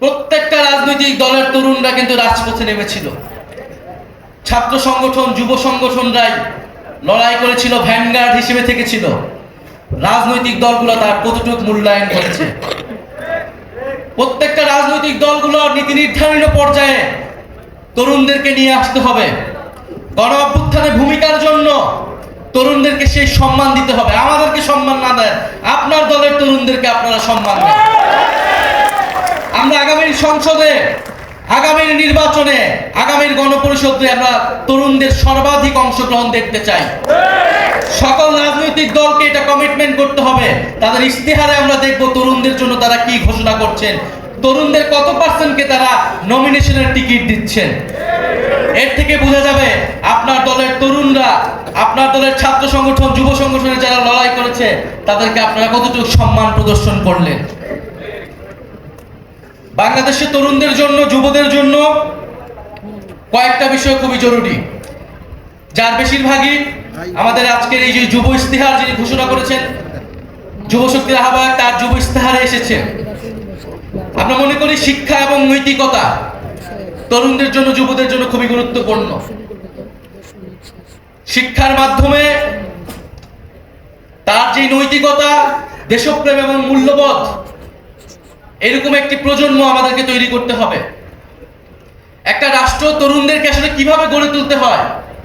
প্রত্যেকটা রাজনৈতিক দলের তরুণরা কিন্তু রাজপথে নেমেছিল। ছাত্র সংগঠন, যুব সংগঠনরাই লড়াই করেছিল, ভ্যানগার্ড হিসেবে থেকেছিল। রাজনৈতিক দলগুলো তার কতটুকু মূল্যায়ন করেছে? প্রত্যেকটা রাজনৈতিক দলগুলো নীতি নির্ধারণী পর্যায়ে তরুণদেরকে নিয়ে আসতে হবে। গণ অভ্যুত্থানে ভূমিকার জন্য তরুণদেরকে সেই সম্মান দিতে হবে। আমাদেরকে সম্মান না দেয়, আপনার দলের তরুণদেরকে আপনারা সম্মান দেন। আমরা আগামীর সংসদে আগামীর নির্বাচনে আগামীর গণপরিষদে আমরা তরুণদের সর্বাধিক অংশগ্রহণ দেখতে চাই। সকল রাজনৈতিক দলকে এটা কমিটমেন্ট করতে হবে। তাদের ইশতেহারে আমরা দেখব তরুণদের জন্য তারা কি ঘোষণা করছেন। তরুণদের কত পার্সেন্টকে তারা নমিনেশনের টিকিট দিচ্ছেন। এর থেকে বোঝা যাবে আপনার দলের তরুণরা, আপনার দলের ছাত্র সংগঠন, যুব সংগঠনে যারা লড়াই করেছে, তাদেরকে আপনারা কতটুকু সম্মান প্রদর্শন করলেন। বাংলাদেশের তরুণদের জন্য, যুবদের জন্য কয়েকটা বিষয় খুবই জরুরি। যার বেশিরভাগই আমাদের আজকের এই যে যুব ইস্তেহার যিনি ঘোষণা করেছেন, যুব শক্তির আহ্বায়ক, তার যুব ইস্তেহারে এসেছে। আমরা মনে করি শিক্ষা এবং নৈতিকতা তরুণদের জন্য, যুবদের জন্য খুবই গুরুত্বপূর্ণ। শিক্ষার মাধ্যমে তার যে নৈতিকতা, দেশপ্রেম এবং মূল্যবোধ এরকম একটি প্রজন্ম আমাদেরকে তৈরি করতে হবে। একটা রাষ্ট্র তরুণদেরকে আসলে কীভাবে গড়ে তুলতে হয়,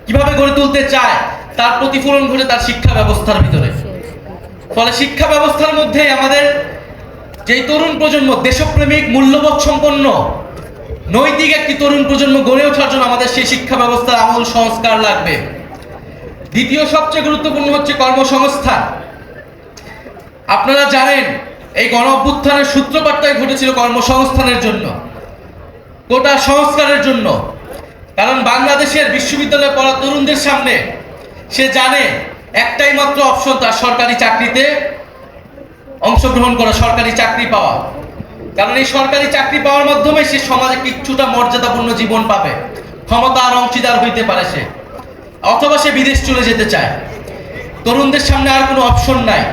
কীভাবে গড়ে তুলতে চায়, তার প্রতিফলন ঘটে তার শিক্ষা ব্যবস্থার ভিতরে। ফলে শিক্ষা ব্যবস্থার মধ্যে আমাদের যে তরুণ প্রজন্ম, দেশপ্রেমিক, মূল্যবোধ সম্পন্ন, নৈতিক একটি তরুণ প্রজন্ম গড়ে ওঠার জন্য আমাদের সেই শিক্ষা ব্যবস্থার আমূল সংস্কার লাগবে। দ্বিতীয় সবচেয়ে গুরুত্বপূর্ণ হচ্ছে কর্মসংস্থান। আপনারা জানেন এই গণ অভ্যুত্থানের সূত্রপাতটাই ঘটেছিল কর্মসংস্থানের জন্য, কোটা সংস্কারের জন্য। কারণ বাংলাদেশের বিশ্ববিদ্যালয়ে পড়া তরুণদের সামনে সে জানে একটাই মাত্র অপশন, তার সরকারি চাকরিতে অংশগ্রহণ করা, সরকারি চাকরি পাওয়া। কারণ এই সরকারি চাকরি পাওয়ার মাধ্যমে সে সমাজে কিছুটা মর্যাদাপূর্ণ জীবন পাবে, ক্ষমতা আর অংশীদার হইতে পারে সে, অথবা সে বিদেশ চলে যেতে চায়। তরুণদের সামনে আর কোনো অপশন নাই।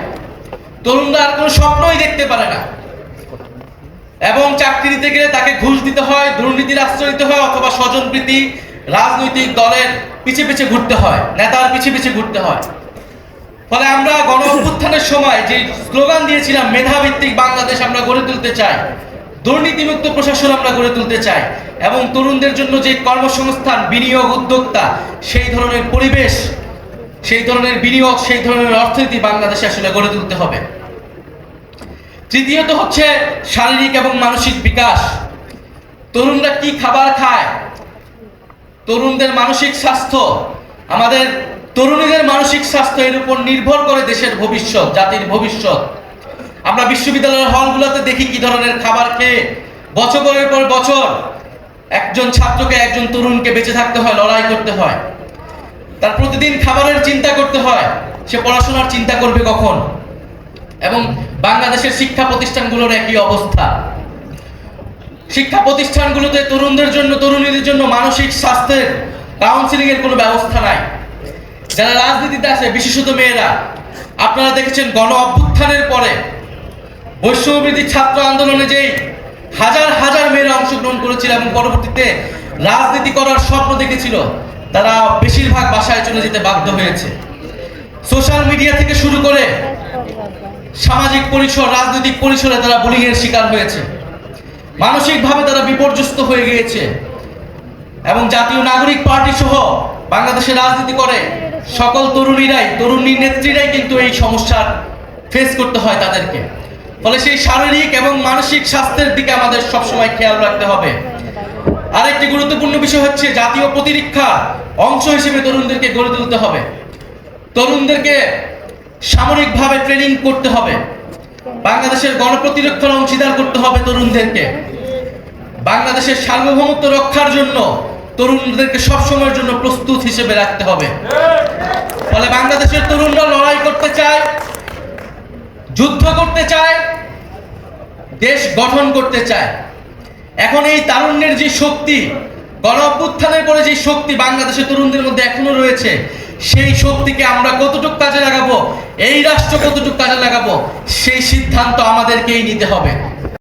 তরুণরা আর কোনো স্বপ্নই দেখতে পারে না। এবং চাকরি দিতে গেলে তাকে ঘুষ দিতে হয়, দুর্নীতির আশ্রয় দিতে হয় অথবা স্বজনপ্রীতি, রাজনৈতিক দলের পিছে পিছে ঘুরতে হয়, নেতার পিছে পিছে ঘুরতে হয়। ফলে আমরা গণ অভ্যুত্থানের সময় যে স্লোগান দিয়েছিলাম, মেধাভিত্তিক বাংলাদেশ আমরা গড়ে তুলতে চাই, দুর্নীতিমুক্ত প্রশাসন আমরা গড়ে তুলতে চাই, এবং তরুণদের জন্য যে কর্মসংস্থান, বিনিয়োগ উদ্যোক্তা, সেই ধরনের পরিবেশ সেই ধরনের বিনিয়োগ, সেই ধরনের অর্থনীতি বাংলাদেশে আসলে গড়ে তুলতে হবে। তৃতীয়ত হচ্ছে শারীরিক এবং মানসিক বিকাশ। তরুণরা কি খাবার খায়? তরুণদের মানসিক স্বাস্থ্য। আমাদের তরুণীদের মানসিক স্বাস্থ্য এর উপর নির্ভর করে দেশের ভবিষ্যৎ, জাতির ভবিষ্যৎ। আমরা বিশ্ববিদ্যালয়ের হলগুলোতে দেখি কি ধরনের খাবার খেয়ে বছরের পর বছর একজন ছাত্রকে একজন তরুণকে বেঁচে থাকতে হয়, লড়াই করতে হয়। তার প্রতিদিন খাবারের চিন্তা করতে হয়। সে পড়াশোনার চিন্তা করবে কখন? এবং বাংলাদেশের শিক্ষা প্রতিষ্ঠানগুলোর একই অবস্থা। শিক্ষা প্রতিষ্ঠানগুলোতে তরুণদের জন্য, তরুণীদের জন্য মানসিক স্বাস্থ্যের কাউন্সিলিং এর কোনো ব্যবস্থা নাই। যারা রাজনীতিতে আছে বিশেষত মেয়েরা, আপনারা দেখেছেন গণ অভ্যুত্থানের পরে বৈষম্যবৃদ্ধি ছাত্র আন্দোলনে যেই হাজার হাজার মেয়েরা অংশগ্রহণ করেছিল এবং পরবর্তীতে রাজনীতি করার স্বপ্ন দেখেছিল তারা বেশিরভাগ বাসায় চলে যেতে বাধ্য হয়েছে। সোশ্যাল মিডিয়া থেকে শুরু করে সামাজিক পরিসর, রাজনৈতিক পরিসরে তারা বুলিং এর শিকার হয়েছে। মানসিকভাবে তারা বিপর্যস্ত হয়ে গিয়েছে। এবং জাতীয় নাগরিক পার্টি সহ বাংলাদেশে রাজনীতি করে সকল তরুণীরাই, তরুণী নেত্রীরাই কিন্তু এই সমস্যার ফেস করতে হয় তাদেরকে। ফলে সেই শারীরিক এবং মানসিক স্বাস্থ্যের দিকে আমাদের সবসময় খেয়াল রাখতে হবে। আরেকটি গুরুত্বপূর্ণ বিষয় হচ্ছে জাতীয় প্রতিরক্ষা অংশ হিসেবে তরুণদেরকে গড়ে তুলতে হবে। তরুণদেরকে সামরিকভাবে ট্রেনিং করতে হবে। বাংলাদেশের গণপ্রতিরক্ষার অংশীদার করতে হবে তরুণদেরকে। বাংলাদেশের সার্বভৌমত্ব রক্ষার জন্য তরুণদেরকে সবসময়ের জন্য প্রস্তুত হিসেবে রাখতে হবে। ফলে বাংলাদেশের তরুণরা লড়াই করতে চায়, যুদ্ধ করতে চায়, দেশ গঠন করতে চায়। এখন এই তারুণ্যের যে শক্তি গণ পরে যে শক্তি বাংলাদেশের তরুণদের মধ্যে এখনও রয়েছে, সেই শক্তিকে আমরা কতটুকু কাজে লাগাবো, এই রাষ্ট্র কতটুক কাজে লাগাবো, সেই সিদ্ধান্ত আমাদেরকেই নিতে হবে।